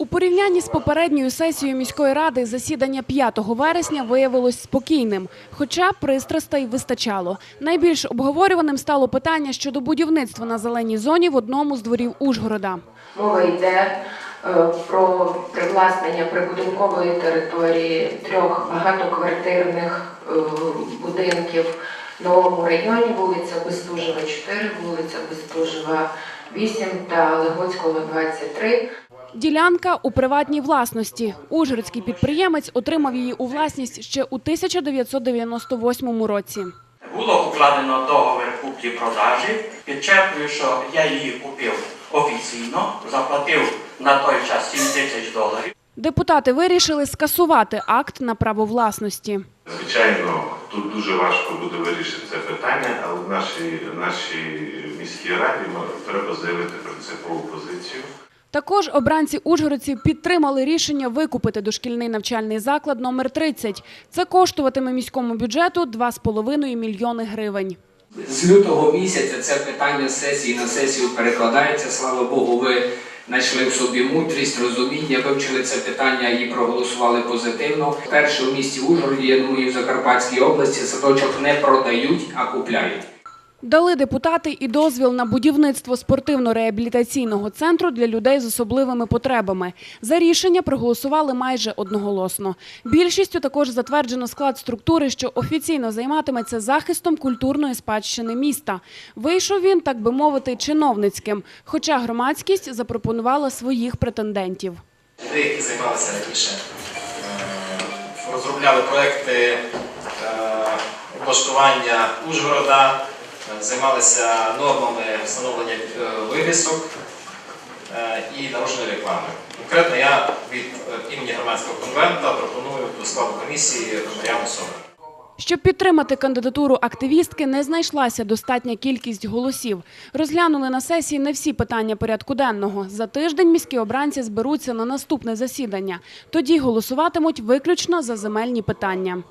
У порівнянні з попередньою сесією міської ради засідання 5 вересня виявилось спокійним, хоча пристрастей вистачало. Найбільш обговорюваним стало питання щодо будівництва на зеленій зоні в одному з дворів Ужгорода. Мова йде е, про привласнення прибудинкової території трьох багатоквартирних е, будинків в новому районі, вулиця Бестужева 4, вулиця Бестужева 8 та Легоцького 23. Ділянка у приватній власності. Ужгородський підприємець отримав її у власність ще у 1998 році. Було укладено договір куплі-продажі. Підчеркую, що я її купив офіційно, заплатив на той час 7 тисяч доларів. Депутати вирішили скасувати акт на право власності. Звичайно, тут дуже важко буде вирішити це питання, але в нашій, в нашій міській раді треба заявити принципову позицію. Також обранці ужгородців підтримали рішення викупити дошкільний навчальний заклад номер 30. Це коштуватиме міському бюджету 2,5 мільйони гривень. З лютого місяця це питання сесії на сесію перекладається. Слава Богу, ви знайшли в собі мудрість, розуміння, вивчили це питання і проголосували позитивно. Перше у місті Ужгороді, я думаю, в Закарпатській області садочок не продають, а купляють. Дали депутати і дозвіл на будівництво спортивно-реабілітаційного центру для людей з особливими потребами. За рішення проголосували майже одноголосно. Більшістю також затверджено склад структури, що офіційно займатиметься захистом культурної спадщини міста. Вийшов він, так би мовити, чиновницьким, хоча громадськість запропонувала своїх претендентів. Люди, які займалися раніше, е, розробляли проекти е, облаштування Ужгорода, займалися нормами встановлення е, вивісок е, і наружної реклами. Конкретно я від е, імені громадського конвента пропоную до складу комісії Мар'яну Сомер. Щоб підтримати кандидатуру активістки, не знайшлася достатня кількість голосів. Розглянули на сесії не всі питання порядку денного. За тиждень міські обранці зберуться на наступне засідання. Тоді голосуватимуть виключно за земельні питання.